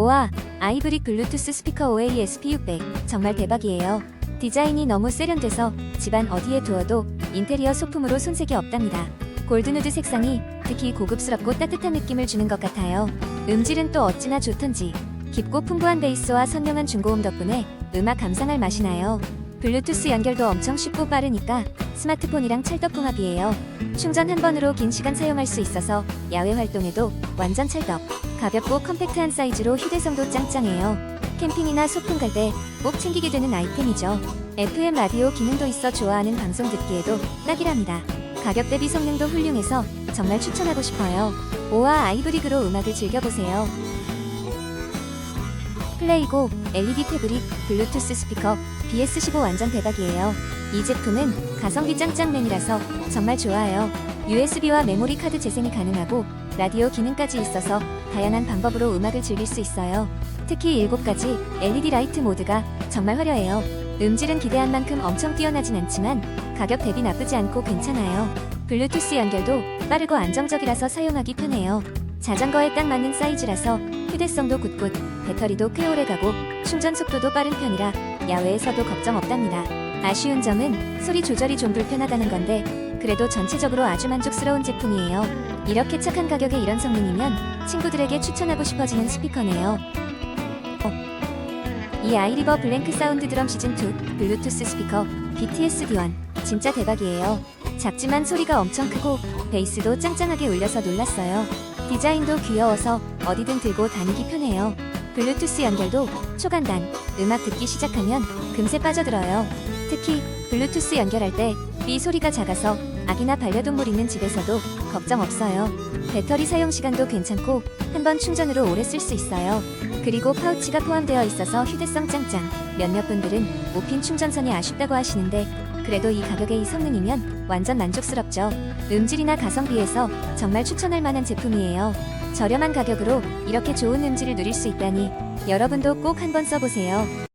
오와 아이브릭 블루투스 스피커 OASP600 정말 대박이에요. 디자인이 너무 세련돼서 집안 어디에 두어도 인테리어 소품으로 손색이 없답니다. 골드누드 색상이 특히 고급스럽고 따뜻한 느낌을 주는 것 같아요. 음질은 또 어찌나 좋던지 깊고 풍부한 베이스와 선명한 중고음 덕분에 음악 감상할 맛이 나요. 블루투스 연결도 엄청 쉽고 빠르니까 스마트폰이랑 찰떡궁합이에요. 충전 한 번으로 긴 시간 사용할 수 있어서 야외 활동에도 완전 찰떡. 가볍고 컴팩트한 사이즈로 휴대성도 짱짱해요. 캠핑이나 소풍 갈 때 꼭 챙기게 되는 아이템이죠. FM 라디오 기능도 있어 좋아하는 방송 듣기에도 딱이랍니다. 가격 대비 성능도 훌륭해서 정말 추천하고 싶어요. 오와 아이브릭으로 음악을 즐겨보세요. 플레이고 LED 태블릿 블루투스 스피커 BS15 완전 대박이에요. 이 제품은 가성비 짱짱맨이라서 정말 좋아요. USB와 메모리 카드 재생이 가능하고 라디오 기능까지 있어서 다양한 방법으로 음악을 즐길 수 있어요. 특히 7가지 LED 라이트 모드가 정말 화려해요. 음질은 기대한 만큼 엄청 뛰어나진 않지만 가격 대비 나쁘지 않고 괜찮아요. 블루투스 연결도 빠르고 안정적이라서 사용하기 편해요. 자전거에 딱 맞는 사이즈라서 휴대성도 굿굿, 배터리도 꽤 오래 가고 충전 속도도 빠른 편이라 야외에서도 걱정 없답니다. 아쉬운 점은 소리 조절이 좀 불편하다는 건데 그래도 전체적으로 아주 만족스러운 제품이에요. 이렇게 착한 가격에 이런 성능이면 친구들에게 추천하고 싶어지는 스피커네요. 어. 이 아이리버 블랭크 사운드 드럼 시즌2 블루투스 스피커 BTS D1 진짜 대박이에요. 작지만 소리가 엄청 크고 베이스도 짱짱하게 울려서 놀랐어요. 디자인도 귀여워서 어디든 들고 다니기 편해요. 블루투스 연결도 초간단, 음악 듣기 시작하면 금세 빠져들어요. 특히 블루투스 연결할 때 B 소리가 작아서 아기나 반려동물 있는 집에서도 걱정 없어요. 배터리 사용 시간도 괜찮고 한 번 충전으로 오래 쓸 수 있어요. 그리고 파우치가 포함되어 있어서 휴대성 짱짱. 몇몇 분들은 모핀 충전선이 아쉽다고 하시는데 그래도 이 가격에 이 성능이면 완전 만족스럽죠. 음질이나 가성비에서 정말 추천할 만한 제품이에요. 저렴한 가격으로 이렇게 좋은 음질을 누릴 수 있다니 여러분도 꼭 한번 써보세요.